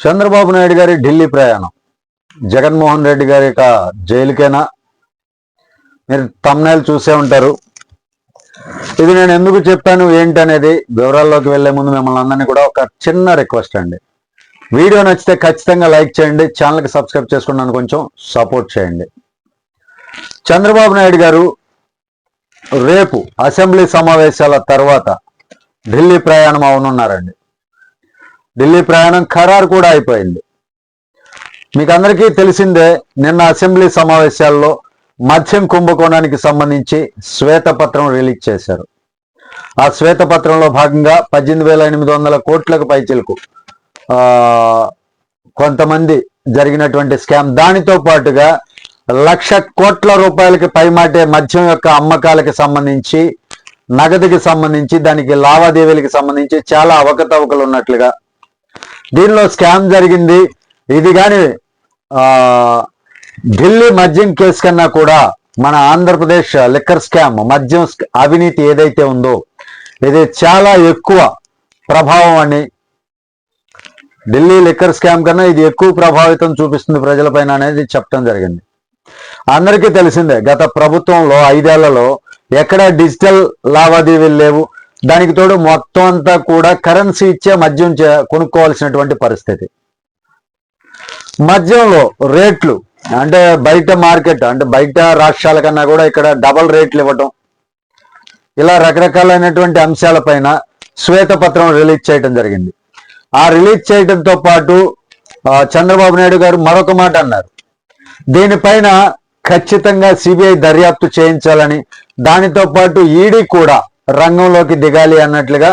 చంద్రబాబు నాయుడు గారి ఢిల్లీ ప్రయాణం. జగన్మోహన్ రెడ్డి గారి యొక్క జైలుకేనా? మీరు తమ్నాయిలు చూసే ఉంటారు. ఇది నేను ఎందుకు చెప్పాను ఏంటనేది వివరాల్లోకి వెళ్ళే ముందు మిమ్మల్ని అందరినీ కూడా ఒక చిన్న రిక్వెస్ట్ అండి. వీడియో నచ్చితే ఖచ్చితంగా లైక్ చేయండి ఛానల్కి సబ్స్క్రైబ్ చేసుకున్నాను కొంచెం సపోర్ట్ చేయండి. చంద్రబాబు నాయుడు గారు రేపు అసెంబ్లీ సమావేశాల తర్వాత ఢిల్లీ ప్రయాణం అవనున్నారండి. ఢిల్లీ ప్రయాణం ఖరారు కూడా అయిపోయింది. మీకు అందరికీ తెలిసిందే నిన్న అసెంబ్లీ సమావేశాల్లో మద్యం కుంభకోణానికి సంబంధించి శ్వేతపత్రం రిలీజ్ చేశారు. ఆ శ్వేతపత్రంలో భాగంగా పద్దెనిమిది వేల ఎనిమిది వందల కోట్లకు పైచిలకు కొంతమంది జరిగినటువంటి స్కామ్. దానితో పాటుగా లక్ష కోట్ల రూపాయలకి పైమాటే మద్యం యొక్క అమ్మకాలకి సంబంధించి నగదుకి సంబంధించి దానికి లావాదేవీలకి సంబంధించి చాలా అవకతవకలు ఉన్నట్లుగా దీనిలో స్కామ్ జరిగింది. ఇది కానీ ఢిల్లీ మద్యం కేసు కన్నా కూడా మన ఆంధ్రప్రదేశ్ లిక్కర్ స్కామ్ మద్యం అవినీతి ఏదైతే ఉందో ఇది చాలా ఎక్కువ ప్రభావం అని ఢిల్లీ లిక్కర్ స్కామ్ కన్నా ఇది ఎక్కువ ప్రభావితం చూపిస్తుంది ప్రజలపైన అనేది చెప్పడం జరిగింది. అందరికీ తెలిసిందే గత ప్రభుత్వంలో ఐదేళ్ళలో ఎక్కడ డిజిటల్ లావాదేవీలు లేవు దానికి తోడు మొత్తం అంతా కూడా కరెన్సీ ఇచ్చే మద్యం చే- కొనుక్కోవాల్సినటువంటి పరిస్థితి. మద్యంలో రేట్లు అంటే బయట మార్కెట్ అంటే బయట రాష్ట్రాల కన్నా కూడా ఇక్కడ డబల్ రేట్లు ఇవ్వటం ఇలా రకరకాలైనటువంటి అంశాలపైన శ్వేతపత్రం రిలీజ్ చేయడం జరిగింది. ఆ రిలీజ్ చేయడంతో పాటు చంద్రబాబు నాయుడు గారు మరొక మాట అన్నారు. దీనిపైన ఖచ్చితంగా సిబిఐ దర్యాప్తు చేయించాలని దానితో పాటు ఈడీ కూడా రంగంలోకి దిగాలి అన్నట్లుగా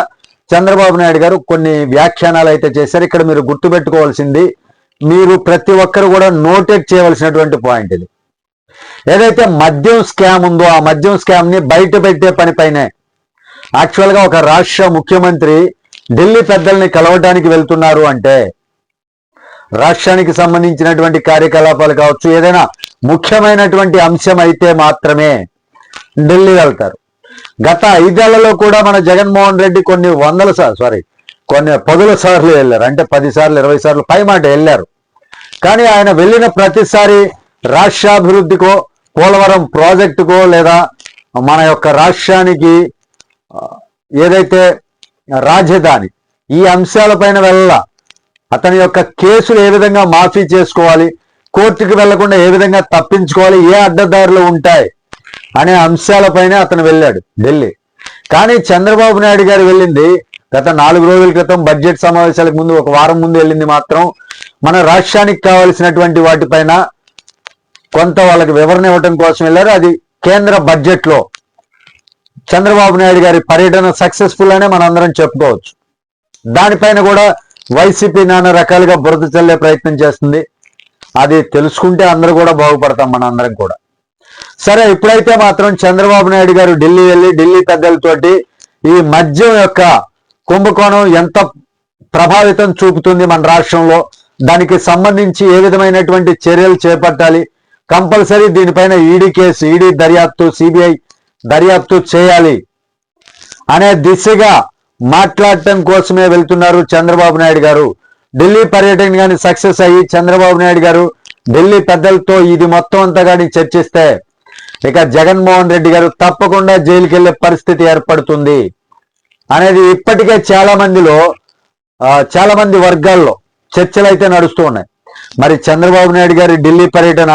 చంద్రబాబు నాయుడు గారు కొన్ని వ్యాఖ్యానాలు అయితే చేశారు. ఇక్కడ మీరు గుర్తుపెట్టుకోవాల్సింది మీరు ప్రతి ఒక్కరు కూడా నోటెడ్ చేయవలసినటువంటి పాయింట్ ఇది. ఏదైతే మద్యం స్కామ్ ఉందో ఆ మద్యం స్కామ్ని బయట పెట్టే పనిపైనే యాక్చువల్గా ఒక రాష్ట్ర ముఖ్యమంత్రి ఢిల్లీ పెద్దల్ని కలవడానికి వెళ్తున్నారు అంటే రాష్ట్రానికి సంబంధించినటువంటి కార్యకలాపాలు కావచ్చు ఏదైనా ముఖ్యమైనటువంటి అంశం అయితే మాత్రమే ఢిల్లీ వెళ్తారు. గత ఐదేళ్ళలో కూడా మన జగన్మోహన్ రెడ్డి కొన్ని వందల సార్లు సారీ కొన్ని పదుల సార్లు వెళ్ళారు. అంటే పది సార్లు ఇరవై సార్లు పై మాట వెళ్ళారు. కానీ ఆయన వెళ్ళిన ప్రతిసారి రాష్ట్రాభివృద్ధికో పోలవరం ప్రాజెక్టుకో లేదా మన యొక్క రాష్ట్రానికి ఏదైతే రాజధాని ఈ అంశాలపైన వెళ్ళ అతని యొక్క కేసులు ఏ విధంగా మాఫీ చేసుకోవాలి కోర్టుకి వెళ్ళకుండా ఏ విధంగా తప్పించుకోవాలి ఏ అడ్డదారులు ఉంటాయి అనే అంశాలపైనే అతను వెళ్ళాడు ఢిల్లీ. కానీ చంద్రబాబు నాయుడు గారు వెళ్ళింది గత నాలుగు రోజుల క్రితం బడ్జెట్ సమావేశాలకు ముందు ఒక వారం ముందు వెళ్ళింది మాత్రం మన రాష్ట్రానికి కావలసినటువంటి వాటిపైన కొంత వాళ్ళకి వివరణ ఇవ్వడం కోసం వెళ్ళారు. అది కేంద్ర బడ్జెట్లో చంద్రబాబు నాయుడు గారి పర్యటన సక్సెస్ఫుల్ అనే మనందరం చెప్పుకోవచ్చు. దానిపైన కూడా వైసీపీ నానా రకాలుగా బురద చల్లే ప్రయత్నం చేస్తుంది. అది తెలుసుకుంటే అందరూ కూడా బాగుపడతాం మన అందరం కూడా. సరే ఇప్పుడైతే మాత్రం చంద్రబాబు నాయుడు గారు ఢిల్లీ వెళ్ళి ఢిల్లీ పెద్దలతోటి ఈ మద్యం యొక్క కుంభకోణం ఎంత ప్రభావితం చూపుతుంది మన రాష్ట్రంలో దానికి సంబంధించి ఏ విధమైనటువంటి చర్యలు చేపట్టాలి కంపల్సరీ దీనిపైన ఈడీ కేసు ఈడీ దర్యాప్తు సిబిఐ దర్యాప్తు చేయాలి అనే దిశగా మాట్లాడటం కోసమే వెళ్తున్నారు చంద్రబాబు నాయుడు గారు. ఢిల్లీ పర్యటన కానీ సక్సెస్ అయ్యి చంద్రబాబు నాయుడు గారు ఢిల్లీ పెద్దలతో ఇది మొత్తం అంతా కానీ చర్చిస్తే ఇక జగన్మోహన్ రెడ్డి గారు తప్పకుండా జైలుకి వెళ్ళే పరిస్థితి ఏర్పడుతుంది అనేది ఇప్పటికే చాలా మందిలో చాలా మంది వర్గాల్లో చర్చలు అయితే నడుస్తూ ఉన్నాయి. మరి చంద్రబాబు నాయుడు గారి ఢిల్లీ పర్యటన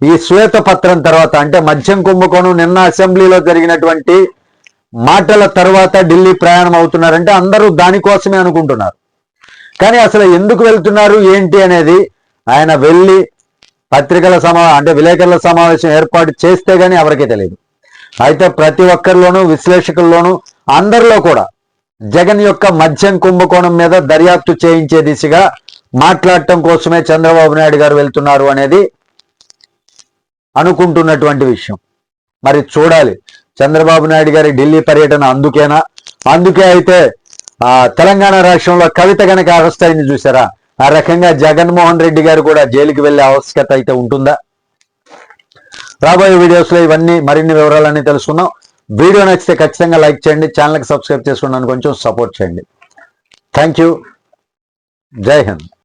ఈ శ్వేత పత్రం తర్వాత అంటే మద్యం కుంభకోణం నిన్న అసెంబ్లీలో జరిగినటువంటి మాటల తర్వాత ఢిల్లీ ప్రయాణం అవుతున్నారంటే అందరూ దానికోసమే అనుకుంటున్నారు. కానీ అసలు ఎందుకు వెళ్తున్నారు ఏంటి అనేది ఆయన వెళ్ళి పత్రికల సమా అంటే విలేకరుల సమావేశం ఏర్పాటు చేస్తే గానీ ఎవరికీ తెలియదు అయితే ప్రతి ఒక్కరిలోనూ విశ్లేషకుల్లోనూ అందరిలో కూడా జగన్ యొక్క మద్యం కుంభకోణం మీద దర్యాప్తు చేయించే దిశగా మాట్లాడటం కోసమే చంద్రబాబు నాయుడు గారు వెళ్తున్నారు అనేది అనుకుంటున్నటువంటి విషయం. మరి చూడాలి. చంద్రబాబు నాయుడు గారి ఢిల్లీ పర్యటన అందుకేనా? అందుకే అయితే ఆ తెలంగాణ రాష్ట్రంలో కవిత గనక అరెస్ట్ అయింది చూసారా? ఆ రకంగా జగన్మోహన్ రెడ్డి గారు కూడా జైలుకి వెళ్ళే ఆవశ్యకత అయితే ఉంటుందా? రాబోయే వీడియోస్లో ఇవన్నీ మరిన్ని వివరాలన్నీ తెలుసుకుందాం. వీడియో నచ్చితే ఖచ్చితంగా లైక్ చేయండి ఛానల్కి సబ్స్క్రైబ్ చేసుకున్నాను కొంచెం సపోర్ట్ చేయండి. థ్యాంక్ యూ జై హింద్.